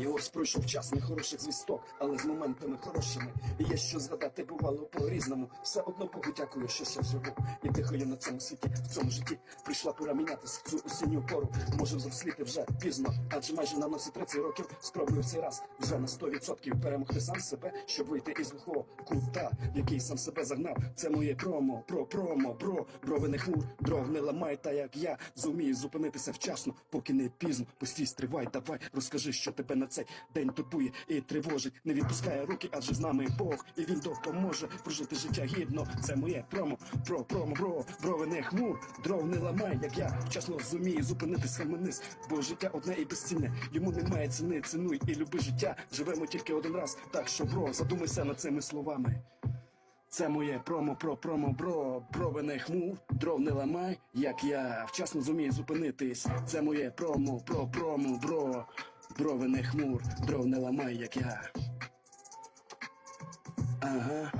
І ось пройшов час нехороших звісток, але з моментами хорошими. І є що згадати бувало по-різному. Все одно Богу дякую, що ще живу. І дихаю на цьому світі, в цьому житті. Прийшла пора мінятись в цю осінню пору. Може взросліти вже пізно, адже майже на носі 30 років. Спробую в цей раз вже на 100% перемогти сам себе, щоб вийти із глухого кута, який сам себе загнав. Це моє промо, про промо, бро, брови не хмур, дров не ламай, та як я зумію зупинитися вчасно, поки не пізно. Постій, стривай, давай, розкажи, що тебе на цей день турбує і тривожить. Не відпускає руки, адже з нами Бог, і він допоможе прожити життя гідно. Це моє промо, про промо, бро, брови не хмур, дров не ламай, як я вчасно зумію зупинитися вниз, бо життя одне і безцінне. Йому немає ціни, цінуй і люби життя. Живемо тільки один раз. Так що, бро, задумайся над цими словами. Це моє промо про промо бро, брови не хмур, дров не ламай, як я вчасно зумію зупинитись. Це моє промо про промо бро, брови не хмур, дров не ламай, як я. Ага.